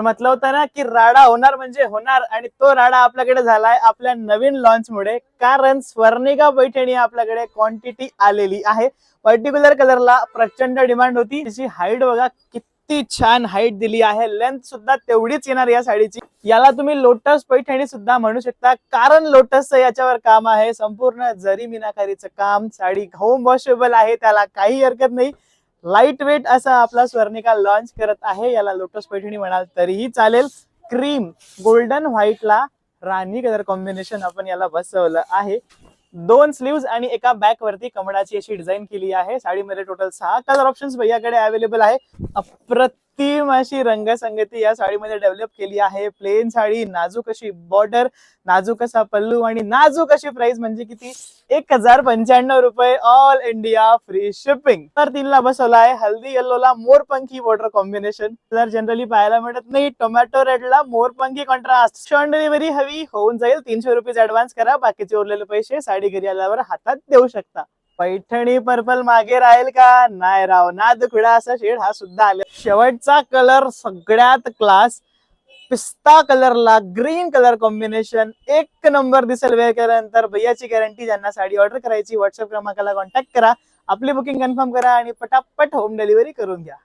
म्हटलं होतं ना की राडा होणार म्हणजे होणार आणि तो राडा आपल्याकडे झालाय आपल्या नवीन लॉन्च मुळे. कारण स्वर्णिका पैठणी आपल्याकडे क्वांटिटी आलेली आहे. पर्टिक्युलर कलरला प्रचंड डिमांड होती. तिची हाईट बघा किती छान हाईट दिली आहे. लेंथ सुद्धा तेवढीच येणार या साडीची. याला तुम्ही लोटस पैठणी सुद्धा म्हणू शकता. कारण लोटसचं याच्यावर काम आहे. संपूर्ण जरी मिनाकारीचं काम साडी होम वॉशेबल आहे. त्याला काही हरकत नाही. लाइट वेट असा आपला स्वर्णिका लॉन्च करत आहे. याला लोटस पैठणी म्हणाल तरीही चालेल. क्रीम गोल्डन व्हाईटला राणी कलर कॉम्बिनेशन आपण याला बसवलं आहे. दोन स्लीव्ज आणि एका बॅक वरती कमळाची अशी डिझाईन केली आहे. साडीमध्ये टोटल सहा कलर ऑप्शन्स भैयाकडे अवेलेबल आहे. अप्रतिम अशी रंगसंगती या साडीमध्ये डेव्हलप केली आहे. प्लेन साडी नाजूक अशी बॉर्डर नाजूक असा पल्लू आणि नाजूक अशी प्राइस म्हणजे किती? एक हजार पंच्याण्णव रुपये. ऑल इंडिया फ्री शिपिंग तर तिला बसवला आहे हल्दी येल्लोला मोरपंखी बॉर्डर कॉम्बिनेशन जर जनरली पाहायला मिळत नाही. टोमॅटो रेडला मोरपंखी कॉन्ट्रास्ट ऑन डिलिव्हरी हवी होऊन जाईल. तीनशे रुपये ऍडव्हान्स करा. बाकीचे उरलेले पैसे साडी घरी आल्यावर हातात देऊ शकता. पैठणी पर्पल मागे राहील का? नाही राव नाद खुडा असा शेड हा सुद्धा आला शेवटचा कलर सगळ्यात क्लास पिस्ता कलरला ग्रीन कलर कॉम्बिनेशन एक नंबर दिसेल वेळ केल्यानंतर भैयाची गॅरंटी ज्यांना साडी ऑर्डर करायची व्हॉट्सअप क्रमांकाला कॉन्टॅक्ट करा. आपली बुकिंग कन्फर्म करा आणि पटापट होम डिलिव्हरी करून घ्या.